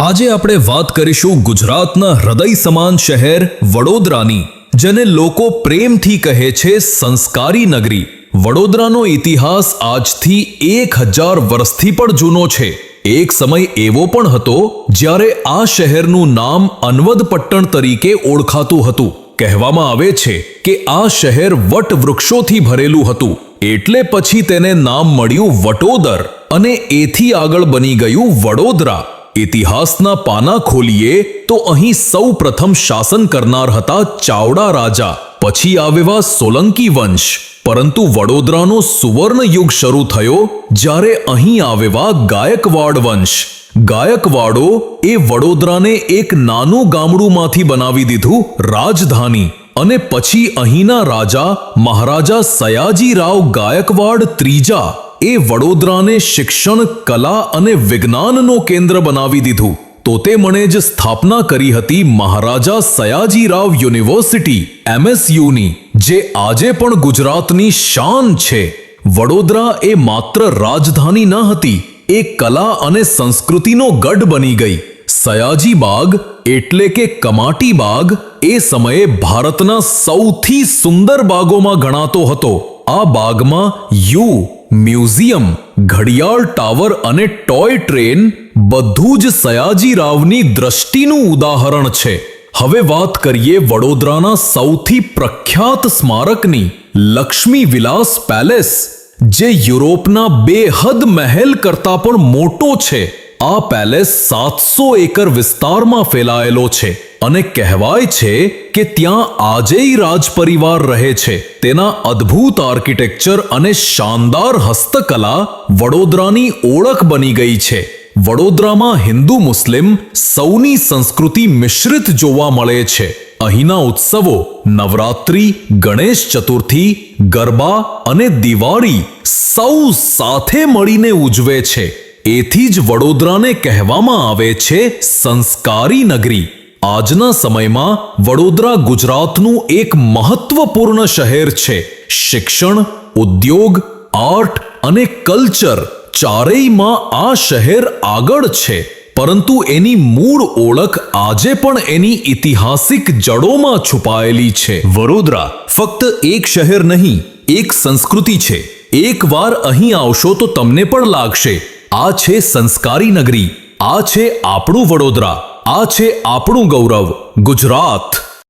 આજે આપણે વાત કરીશું ગુજરાતના હૃદય સમાન શહેર વડોદરાની, જેને લોકો પ્રેમથી કહે છે સંસ્કારી નગરી. વડોદરાનો ઇતિહાસ આજથી એક હજાર વર્ષથી પણ જૂનો છે. એક સમય એવો પણ હતો જ્યારે આ શહેરનું નામ અનવદપટ્ટણ તરીકે ઓળખાતું હતું. કહેવામાં આવે છે કે આ શહેર વટ વૃક્ષોથી ભરેલું હતું. એટલે પછી તેને નામ મળ્યું વટોદર અને એથી આગળ બની ગયું વડોદરા. ઇતિહાસના પાના ખોલીએ તો અહીં સૌ પ્રથમ શાસન કરનાર હતા ચાવડા રાજા, પછી આવેવા સોલંકી વંશ. પરંતુ વડોદરાનો સુવર્ણ યુગ શરૂ થયો જ્યારે અહીં આવેવા ગાયકવાડ વંશ. ગાયકવાડો એ વડોદરાને એક નાનું ગામડુંમાંથી બનાવી દીધું રાજધાની અને પછી અહીંના રાજા મહારાજા સયાજીરાવ ગાયકવાડ ત્રીજા એ વડોદરાને શિક્ષણ, કલા અને વિજ્ઞાનનો કેન્દ્ર બનાવી દીધું. તો તે મણે જ સ્થાપના કરી હતી મહારાજા સયાજીરાવ યુનિવર્સિટી, એમએસયુની, જે આજે પણ ગુજરાતની શાન છે. વડોદરા એ માત્ર રાજધાની ન હતી, એ કલા અને સંસ્કૃતિનો ગઢ બની ગઈ. સયાજી બાગ, એટલે કે કમાટી બાગ, એ સમયે ભારતના સૌથી સુંદર બાગોમાં ગણાતો હતો. આ બાગમાં યુ મ્યુઝિયમ, ઘડિયાળ ટાવર અને ટોય ટ્રેન બધું જ સયાજીરાવની દ્રષ્ટિનું ઉદાહરણ છે. હવે વાત કરીએ વડોદરાના સૌથી પ્રખ્યાત સ્મારકની, લક્ષ્મી વિલાસ પેલેસ, જે યુરોપના બેહદ મહેલ કરતાં પણ મોટો છે. આ પેલેસ સાતસો એકર વિસ્તારમાં ફેલાયેલો છે. અને કહેવાય છે કે ત્યાં આજેય રાજ પરિવાર રહે છે. તેના અદ્ભુત આર્કિટેક્ચર અને શાનદાર હસ્તકલા વડોદરાની ઓળખ બની ગઈ છે. વડોદરામાં હિન્દુ મુસ્લિમ સૌની સંસ્કૃતિ મિશ્રિત જોવા મળે છે. અહીંના ઉત્સવો નવરાત્રી, ગણેશ ચતુર્થી, ગરબા અને દિવાળી સૌ સાથે મળીને ઉજવે છે. એથી જ વડોદરાને કહેવામાં આવે છે સંસ્કારી નગરી. આજના સમયમાં વડોદરા ગુજરાતનું એક મહત્વપૂર્ણ શહેર છે. શિક્ષણ, ઉદ્યોગ, આર્ટ અને કલ્ચર ચારેયમાં આ શહેર આગળ છે. પરંતુ એની મૂળ ઓળખ આજે પણ એની ઐતિહાસિક જડોમાં છુપાયેલી છે. વડોદરા ફક્ત એક શહેર નહીં, એક સંસ્કૃતિ છે. એકવાર અહીં આવશો તો તમને પણ લાગશે. આ છે સંસ્કારી નગરી, આ છે આપણું વડોદરા. આ છે આપણું ગૌરવ ગુજરાત.